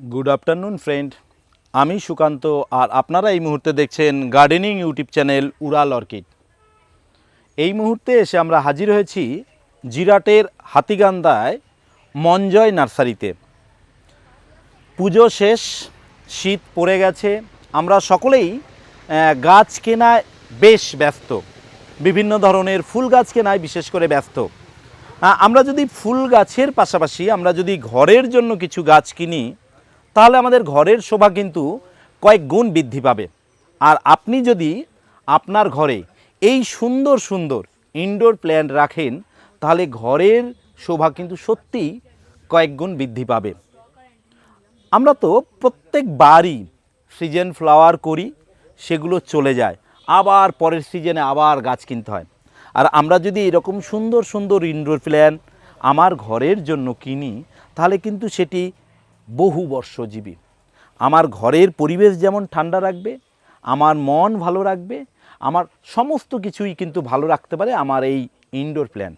Good afternoon friend আমি সুকান্ত, আর আপনারা এই মুহূর্তে দেখছেন gardening YouTube channel Ural orchid এই মুহূর্তে এসে আমরা হাজির হয়েছি জিরাটের হাতিগান্দায় মঞ্জয় নার্সারিতে। পুজো শেষ, শীত পড়ে গেছে, আমরা সকলেই গাছ কেনায় বেশ ব্যস্ত। বিভিন্ন ধরনের ফুল গাছ কেনায় বিশেষ করে ব্যস্ত। আমরা যদি ফুল গাছের পাশাপাশি আমরা যদি ঘরের জন্য কিছু গাছ কিনি তাহলে আমাদের ঘরের শোভা কিন্তু কয়েক গুণ বৃদ্ধি পাবে। আর আপনি যদি আপনার ঘরে এই সুন্দর সুন্দর ইনডোর প্ল্যান্ট রাখেন, তাহলে ঘরের শোভা কিন্তু সত্যিই কয়েক গুণ বৃদ্ধি পাবে। আমরা তো প্রত্যেক বারই সিজন ফ্লাওয়ার করি, সেগুলো চলে যায়। আবার পরের সিজনে আবার গাছ কিনতে হয়। আর আমরা যদি এরকম সুন্দর সুন্দর ইনডোর প্ল্যান আমার ঘরের জন্য কিনি, তাহলে কিন্তু সেটি বহু বর্ষজীবী। আমার ঘরের পরিবেশ যেমন ঠান্ডা রাখবে, আমার মন ভালো রাখবে, আমার সমস্ত কিছুই কিন্তু ভালো রাখতে পারে আমার এই ইনডোর প্ল্যান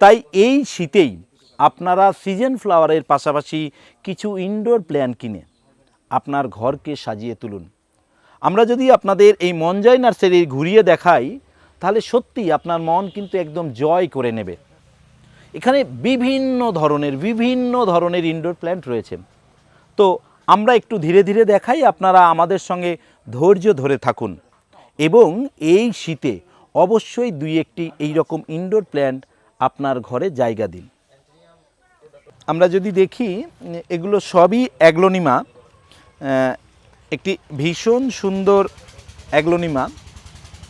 তাই এই শীতেই আপনারা সিজন ফ্লাওয়ারের পাশাপাশি কিছু ইনডোর প্ল্যান কিনে আপনার ঘরকে সাজিয়ে তুলুন। আমরা যদি আপনাদের এই মঞ্জয় নার্সারি ঘুরিয়ে দেখাই, তাহলে সত্যি আপনার মন কিন্তু একদম জয় করে নেবে। এখানে বিভিন্ন ধরনের বিভিন্ন ধরনের ইনডোর প্ল্যান্ট রয়েছে। তো আমরা একটু ধীরে ধীরে দেখাই, আপনারা আমাদের সঙ্গে ধৈর্য ধরে থাকুন। এবং এই শীতে অবশ্যই দুই একটি এই রকম ইনডোর প্ল্যান্ট আপনার ঘরে জায়গা দিন। আমরা যদি দেখি, এগুলো সবই অ্যাগ্লোনিমা একটি ভীষণ সুন্দর অ্যাগ্লোনিমা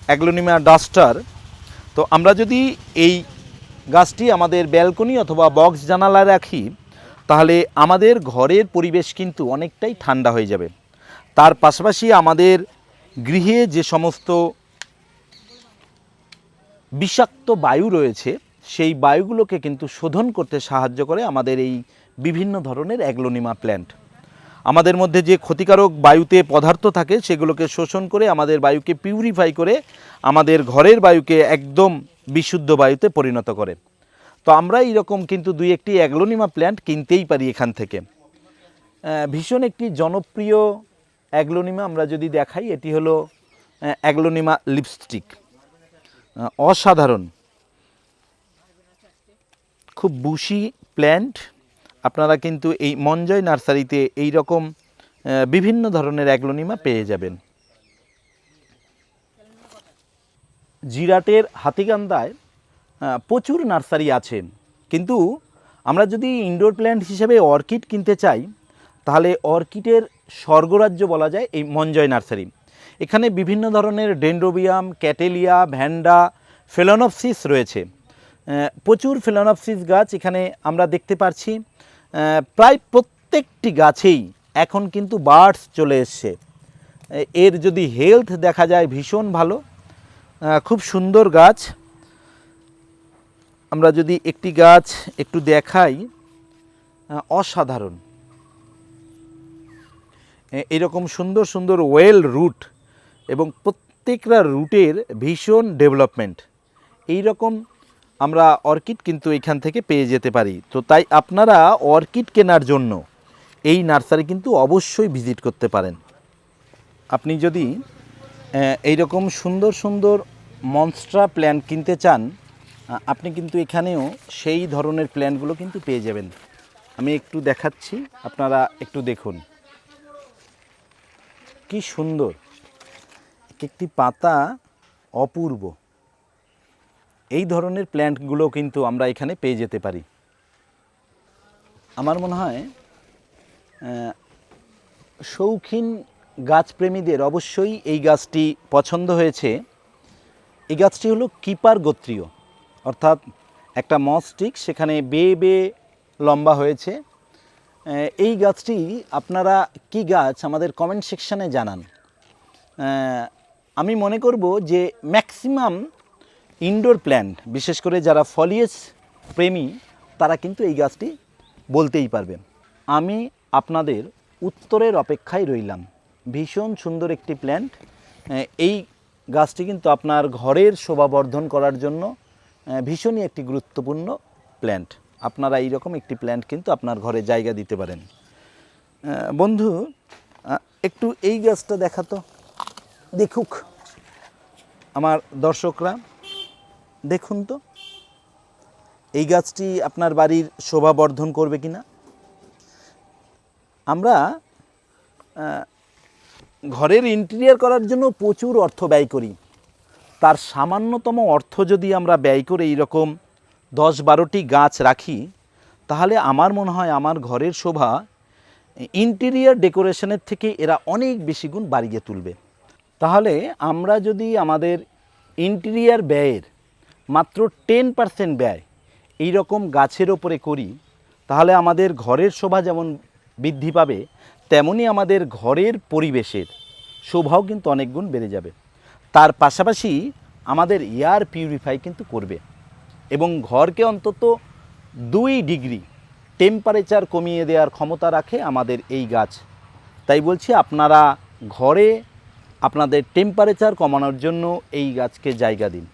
অ্যাগ্লোনিমা ডাস্টার। তো আমরা যদি এই গাছটি আমাদের ব্যালকনি অথবা বক্স জানালায় রাখি, তাহলে আমাদের ঘরের পরিবেশ কিন্তু অনেকটাই ঠান্ডা হয়ে যাবে। তার পাশাপাশি আমাদের গৃহে যে সমস্ত বিষাক্ত বায়ু রয়েছে, সেই বায়ুগুলোকে কিন্তু শোধন করতে সাহায্য করে আমাদের এই বিভিন্ন ধরনের অ্যাগ্লোনিমা প্ল্যান্ট। আমাদের মধ্যে যে ক্ষতিকারক বায়ুতে পদার্থ থাকে সেগুলোকে শোষণ করে আমাদের বায়ুকে পিউরিফাই করে আমাদের ঘরের বায়ুকে একদম বিশুদ্ধ বায়ুতে পরিণত করে। তো আমরা এইরকম কিন্তু দুই একটি অ্যাগ্লোনিমা প্ল্যান্ট কিনতেই পারি এখান থেকে। ভীষণ একটি জনপ্রিয় অ্যাগ্লোনিমা আমরা যদি দেখাই, এটি হলো অ্যাগ্লোনিমা লিপস্টিক অসাধারণ। খুব বুশি প্ল্যান্ট আপনারা কিন্তু এই মঞ্জয় নার্সারিতে এই রকম বিভিন্ন ধরনের অ্যাগ্লোনিমা পেয়ে যাবেন। জিরাটের হাতিগান্দায় প্রচুর নার্সারি আছে কিন্তু আমরা যদি ইনডোর প্ল্যান্ট হিসেবে অর্কিড কিনতে চাই তাহলে অর্কিডের স্বর্গরাজ্য বলা যায় এই মঞ্জয় নার্সারি। এখানে বিভিন্ন ধরনের ডেন্ড্রোবিয়াম ক্যাটেলিয়া ভ্যান্ডা ফেলোনপসিস রয়েছে। প্রচুর ফেলোনপসিস গাছ এখানে আমরা দেখতে আহ, প্রায় প্রত্যেকটি গাছেই এখন কিন্তু বার্ডস চলে এসছে। এর যদি হেলথ দেখা যায় ভীষণ ভালো। খুব সুন্দর গাছ। আমরা যদি একটি গাছ একটু দেখাই অসাধারণ। এরকম সুন্দর সুন্দর ওয়েল রুট এবং প্রত্যেকটা রুটের ভীষণ ডেভেলপমেন্ট। এই রকম আমরা অর্কিড কিন্তু এখান থেকে পেয়ে যেতে পারি। তো তাই আপনারা অর্কিড কেনার জন্য এই নার্সারি কিন্তু অবশ্যই ভিজিট করতে পারেন। আপনি যদি আহ, এইরকম সুন্দর সুন্দর মনস্ট্রা প্ল্যান কিনতে চান আপনি কিন্তু এখানেও সেই ধরনের প্ল্যানগুলো কিন্তু পেয়ে যাবেন। আমি একটু দেখাচ্ছি আপনারা একটু দেখুন। কি সুন্দর। একটি পাতা অপূর্ব। এই ধরনের প্ল্যান্টগুলো কিন্তু আমরা এখানে পেয়ে যেতে পারি। আমার মনে হয় শৌখিন গাছপ্রেমীদের অবশ্যই এই গাছটি পছন্দ হয়েছে। এই গাছটি হলো কিপার গোত্রীয়, অর্থাৎ একটা মস্টিক সেখানে বেয়ে বেয়ে লম্বা হয়েছে। এই গাছটি আপনারা কি গাছ আমাদের কমেন্ট সেকশানে জানান। আমি মনে করব যে ম্যাক্সিমাম ইনডোর প্ল্যান্ট বিশেষ করে যারা ফলিয়েস প্রেমী, তারা কিন্তু এই গাছটি বলতেই পারবেন আমি আপনাদের উত্তরের অপেক্ষায় রইলাম। ভীষণ সুন্দর একটি প্ল্যান্ট এই গাছটি কিন্তু আপনার ঘরের শোভাবর্ধন করার জন্য ভীষণই একটি গুরুত্বপূর্ণ প্ল্যান্ট আপনারা এইরকম একটি প্ল্যান্ট কিন্তু আপনার ঘরে জায়গা দিতে পারেন। বন্ধু একটু এই গাছটা দেখাতো দেখুক। আমার দর্শকরা দেখুন তো, এই গাছটি আপনার বাড়ির শোভা বর্ধন করবে কি না আমরা ঘরের ইন্টেরিয়ার করার জন্য প্রচুর অর্থ ব্যয় করি। তার সামান্যতম অর্থ যদি আমরা ব্যয় করে এইরকম দশ বারোটি গাছ রাখি, তাহলে আমার মনে হয় আমার ঘরের শোভা ইন্টেরিয়ার ডেকোরেশনের থেকে এরা অনেক বেশি গুণ বাড়িয়ে তুলবে। তাহলে আমরা যদি আমাদের ইন্টেরিয়ার ব্যয়ের মাত্র টেন পার্সেন্ট ব্যয়। এই রকম গাছের ওপরে করি, তাহলে আমাদের ঘরের শোভা যেমন বৃদ্ধি পাবে, তেমনি আমাদের ঘরের পরিবেশের শোভাও কিন্তু অনেক গুণ বেড়ে যাবে। তার পাশাপাশি আমাদের এয়ার পিউরিফাই কিন্তু করবে এবং ঘরকে অন্তত দুই ডিগ্রি টেম্পারেচার কমিয়ে দেওয়ার ক্ষমতা রাখে আমাদের এই গাছ। তাই বলছি আপনারা ঘরে আপনাদের টেম্পারেচার কমানোর জন্য এই গাছকে জায়গা দিন।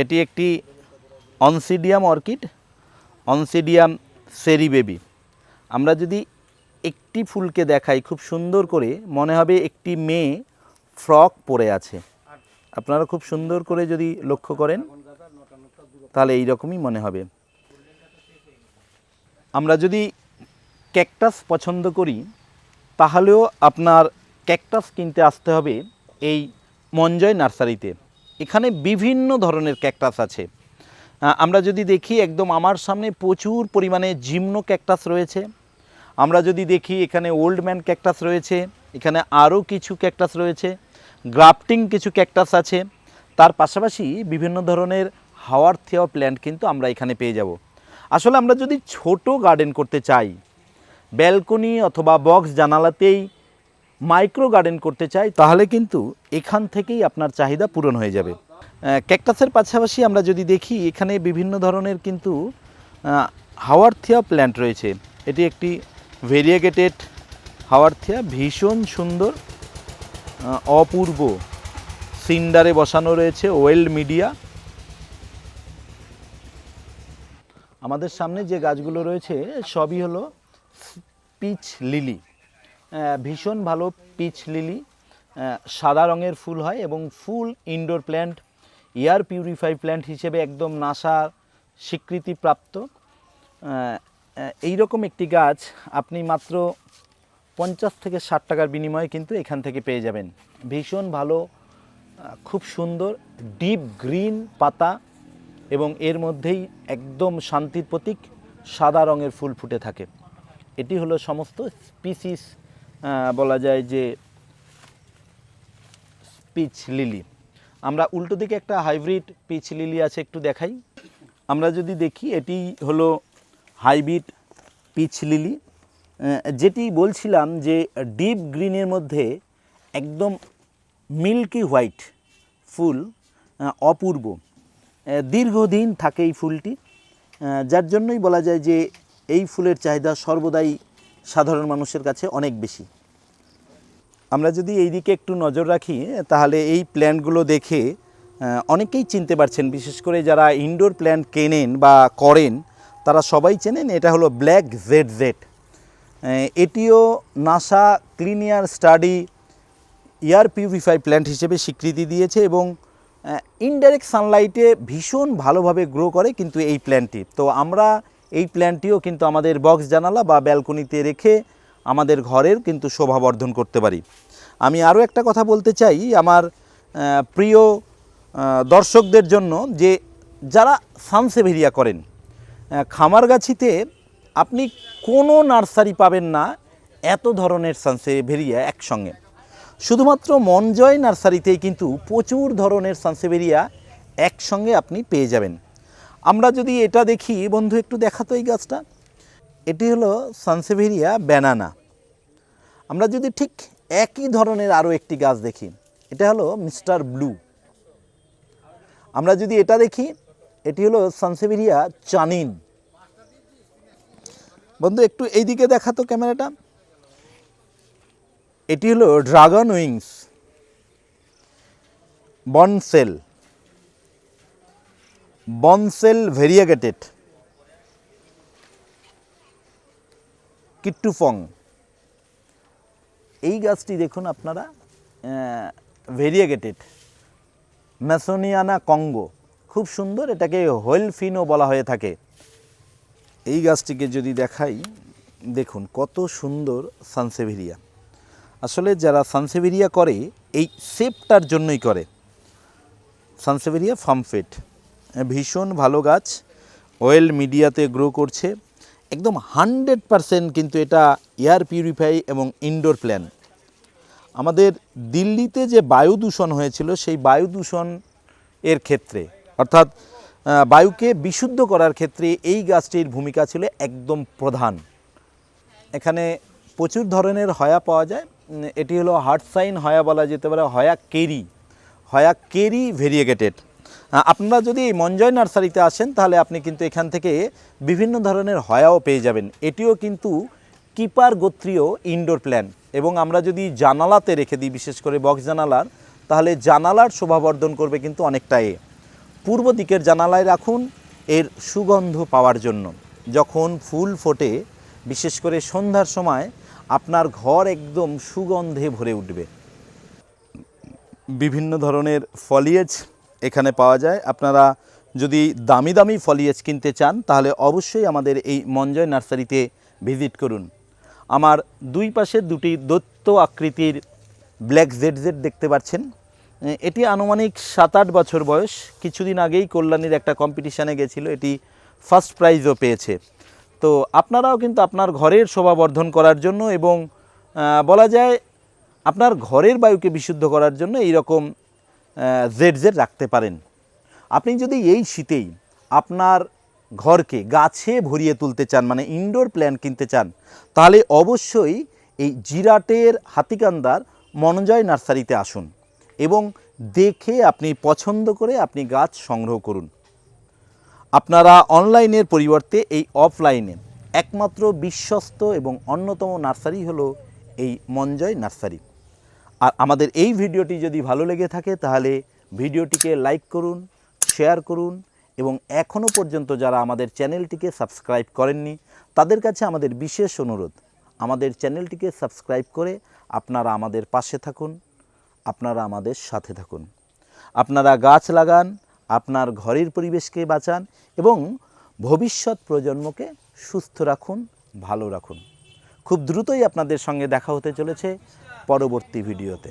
এটি একটি oncidium orchid, oncidium Sharry Baby. আমরা যদি একটি ফুলকে দেখাই খুব সুন্দর করে, মনে হবে একটি মেয়ে ফ্রক পরে আছে। আপনারা খুব সুন্দর করে যদি লক্ষ্য করেন, তাহলে এই রকমই মনে হবে। আমরা যদি ক্যাকটাস পছন্দ করি, তাহলেও আপনার ক্যাকটাস কিনতে আসতে হবে এই মঞ্জয় নার্সারিতে। এখানে বিভিন্ন ধরনের ক্যাকটাস আছে। আমরা যদি দেখি একদম আমার সামনে প্রচুর পরিমাণে জিমনো ক্যাকটাস রয়েছে। আমরা যদি দেখি এখানে ওল্ড ম্যান ক্যাকটাস রয়েছে, এখানে আরও কিছু ক্যাকটাস রয়েছে, গ্রাফটিং কিছু ক্যাকটাস আছে। তার পাশাপাশি বিভিন্ন ধরনের হাওয়ার থেওয়া প্ল্যান্ট কিন্তু আমরা এখানে পেয়ে যাব। আসলে আমরা যদি ছোট গার্ডেন করতে চাই, ব্যালকনি অথবা বক্স জানালাতেই মাইক্রো গার্ডেন করতে চাই তাহলে কিন্তু এখান থেকেই আপনার চাহিদা পূরণ হয়ে যাবে। ক্যাকটাসের পাশাপাশি আমরা যদি দেখি এখানে বিভিন্ন ধরনের কিন্তু আহ, হাওয়ার থিয়া প্ল্যান্ট রয়েছে। এটি একটি ভেরিয়েগেটেড হাওয়ার থিয়া ভীষণ সুন্দর অপূর্ব। সিন্ডারে বসানো রয়েছে ওয়েল্ড মিডিয়া। আমাদের সামনে যে গাছগুলো রয়েছে সবই হলো পিচ লিলি ভীষণ ভালো পিচ লিলি সাদা রঙের ফুল হয় এবং ফুল indoor plant air purify plant হিসেবে একদম নাসার স্বীকৃতিপ্রাপ্ত। এই রকম একটি গাছ আপনি মাত্র পঞ্চাশ থেকে ষাট টাকার বিনিময়ে কিন্তু এখান থেকে পেয়ে যাবেন। ভীষণ ভালো খুব সুন্দর ডিপ গ্রিন পাতা এবং এর মধ্যেই একদম শান্তির প্রতীক, সাদা রঙের ফুল ফুটে থাকে। এটি হলো সমস্ত স্পিসিস বলা যায় যে পিচ লিলি। আমরা উল্টো দিকে একটা হাইব্রিড পিচ লিলি আছে একটু দেখাই। আমরা যদি দেখি, এটি হলো হাইব্রিড পিচ লিলি। যেটি বলছিলাম যে ডিপ গ্রিনের মধ্যে একদম মিল্কি হোয়াইট ফুল অপূর্ব। দীর্ঘদিন থাকে এই ফুলটি। যার জন্যই বলা যায় যে এই ফুলের চাহিদা সর্বদাই সাধারণ মানুষের কাছে অনেক বেশি। আমরা যদি এই দিকে একটু নজর রাখি, তাহলে এই প্ল্যান্টগুলো দেখে অনেকেই চিনতে পারছেন, বিশেষ করে যারা ইনডোর প্ল্যান্ট কেনেন বা করেন, তারা সবাই চেনেন এটা হলো ব্ল্যাক জেড জেড এটিও NASA clean air study air purify plant হিসেবে স্বীকৃতি দিয়েছে এবং ইনডাইরেক্ট সানলাইটে ভীষণ ভালোভাবে গ্রো করে কিন্তু এই প্ল্যান্টটি তো আমরা এই প্ল্যান্টটিও কিন্তু আমাদের বক্স জানালা বা ব্যালকনিতে রেখে আমাদের ঘরের কিন্তু শোভাবর্ধন করতে পারি। আমি আরও একটা কথা বলতে চাই, আমার প্রিয় দর্শকদের জন্য যে যারা সানসেভেরিয়া করেন খামারগাছিতে আপনি কোনো নার্সারি পাবেন না এত ধরনের সানসেভেরিয়া একসঙ্গে। শুধুমাত্র মনজয় নার্সারিতেই কিন্তু প্রচুর ধরনের সানসেভেরিয়া একসঙ্গে আপনি পেয়ে যাবেন। আমরা যদি এটা দেখি, বন্ধু, একটু দেখাতো এই গাছটা। এটি হলো সানসেভেরিয়া ব্যানানা আমরা যদি ঠিক একই ধরনের আরও একটি গাছ দেখি, এটা হলো মিস্টার ব্লু। আমরা যদি এটা দেখি, এটি হলো সানসেভেরিয়া চানিন। বন্ধু, একটু এইদিকে দেখাতো ক্যামেরাটা। এটি হলো ড্রাগন উইংস বনসেল বনসেল ভেরিয়েগেটেড কিট্টুফং। এই গাছটি দেখুন আপনারা ভেরিয়েগেটেড। ম্যাসোনিয়ানা কঙ্গো। খুব সুন্দর, এটাকে হোয়েলফিনও বলা হয়ে থাকে। এই গাছটিকে যদি দেখাই, দেখুন কত সুন্দর সানসেভেরিয়া। আসলে যারা সানসেভেরিয়া করে, এই সেপটার জন্যই করে। সানসেভেরিয়া ফার্মফেট ভীষণ ভালো গাছ। অয়েল মিডিয়াতে গ্রো করছে। একদম হান্ড্রেড পারসেন্ট কিন্তু এটা এয়ার পিউরিফাই এবং ইনডোর প্ল্যান আমাদের দিল্লিতে যে বায়ু দূষণ হয়েছিল, সেই বায়ু দূষণ এর ক্ষেত্রে, অর্থাৎ বায়ুকে বিশুদ্ধ করার ক্ষেত্রে এই গাছটির ভূমিকা ছিল একদম প্রধান। এখানে প্রচুর ধরনের হয়া পাওয়া যায়। এটি হলো হার্ট সাইন হয়া বলা যেতে পারে, হয়া কেরি। হয়া কেরি ভেরিয়েগেটেড আপনারা যদি মঞ্জয় নার্সারিতে আসেন, তাহলে আপনি কিন্তু এখান থেকে বিভিন্ন ধরনের হয়াও পেয়ে যাবেন। এটিও কিন্তু কিপার গোত্রীয় ইনডোর প্ল্যান এবং আমরা যদি জানালাতে রেখে দিই, বিশেষ করে বক্স জানালার, তাহলে জানালার শোভাবর্ধন করবে কিন্তু অনেকটা এ। পূর্ব দিকের জানালায় রাখুন, এর সুগন্ধ পাওয়ার জন্য। যখন ফুল ফোটে, বিশেষ করে সন্ধ্যার সময়, আপনার ঘর একদম সুগন্ধে ভরে উঠবে। বিভিন্ন ধরনের ফলিয়েজ এখানে পাওয়া যায়। আপনারা যদি দামি দামি ফলিয়েজ কিনতে চান, তাহলে অবশ্যই আমাদের এই মঞ্জয় নার্সারিতে ভিজিট করুন। আমার দুই পাশে দুটি দৈত্য আকৃতির ব্ল্যাক জেড জেড দেখতে পাচ্ছেন। এটি আনুমানিক সাত আট বছর বয়স। কিছুদিন আগেই কল্যাণীর একটা কম্পিটিশানে গেছিল, এটি ফার্স্ট প্রাইজও পেয়েছে। তো আপনারাও কিন্তু আপনার ঘরের শোভাবর্ধন করার জন্য এবং বলা যায় আপনার ঘরের বায়ুকে বিশুদ্ধ করার জন্য এই রকম জেড জেড রাখতে পারেন। আপনি যদি এই শীতেই আপনার ঘরকে গাছে ভরিয়ে তুলতে চান মানে ইনডোর প্ল্যান কিনতে চান, তাহলে অবশ্যই এই জিরাটের হাতিকান্দার মনোজয় নার্সারিতে আসুন এবং দেখে আপনি পছন্দ করে আপনি গাছ সংগ্রহ করুন। আপনারা অনলাইনের পরিবর্তে এই অফলাইনে একমাত্র বিশ্বস্ত এবং অন্যতম নার্সারি হলো এই মঞ্জয় নার্সারি। আর আমাদের এই ভিডিওটি যদি ভালো লেগে থাকে, তাহলে ভিডিওটিকে লাইক করুন, শেয়ার করুন এবং এখনও পর্যন্ত যারা আমাদের চ্যানেলটিকে সাবস্ক্রাইব করেননি, তাদের কাছে আমাদের বিশেষ অনুরোধ, আমাদের চ্যানেলটিকে সাবস্ক্রাইব করে আপনারা আমাদের পাশে থাকুন, আপনারা আমাদের সাথে থাকুন। আপনারা গাছ লাগান, আপনার ঘরের পরিবেশকে বাঁচান এবং ভবিষ্যৎ প্রজন্মকে সুস্থ রাখুন, ভালো রাখুন। খুব দ্রুতই আপনাদের সঙ্গে দেখা হতে চলেছে। পরবর্তী ভিডিওতে।